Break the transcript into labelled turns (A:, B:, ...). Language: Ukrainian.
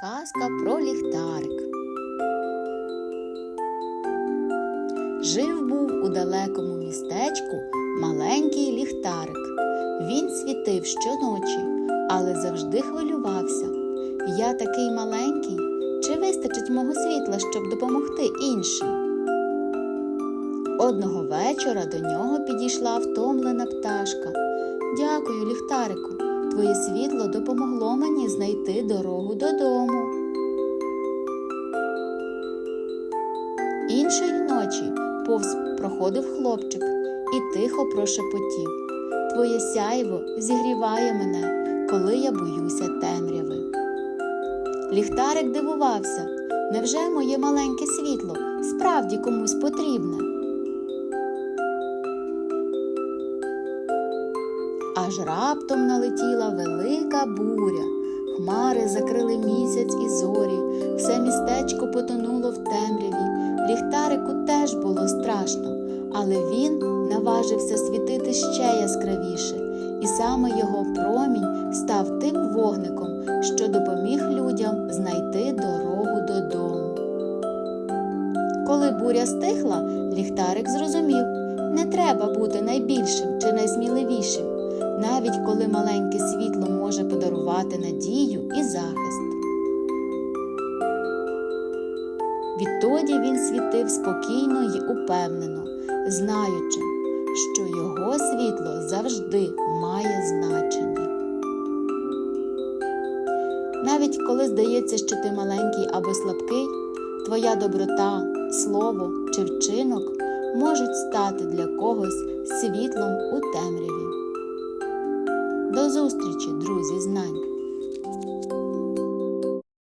A: Казка про ліхтарик. Жив був у далекому містечку маленький ліхтарик. Він світив щоночі, але завжди хвилювався. Я такий маленький, чи вистачить мого світла, щоб допомогти іншим? Одного вечора до нього підійшла втомлена пташка. Дякую, ліхтарику. Твоє світло допомогло мені знайти дорогу додому. Іншої ночі повз проходив хлопчик і тихо прошепотів. Твоє сяйво зігріває мене, коли я боюся темряви. Ліхтарик дивувався, невже моє маленьке світло справді комусь потрібне? Аж раптом налетіла велика буря. Хмари закрили місяць і зорі, все містечко потонуло в темряві. Ліхтарику теж було страшно, але він наважився світити ще яскравіше, і саме його промінь став тим вогником, що допоміг людям знайти дорогу додому. Коли буря стихла, ліхтарик зрозумів, не треба бути найбільшим чи найсміливішим навіть коли маленьке світло може подарувати надію і захист. Відтоді він світив спокійно й упевнено, знаючи, що його світло завжди має значення. Навіть коли здається, що ти маленький або слабкий, твоя доброта, слово чи вчинок можуть стати для когось світлом у темряві. Зустрічі, друзі знань!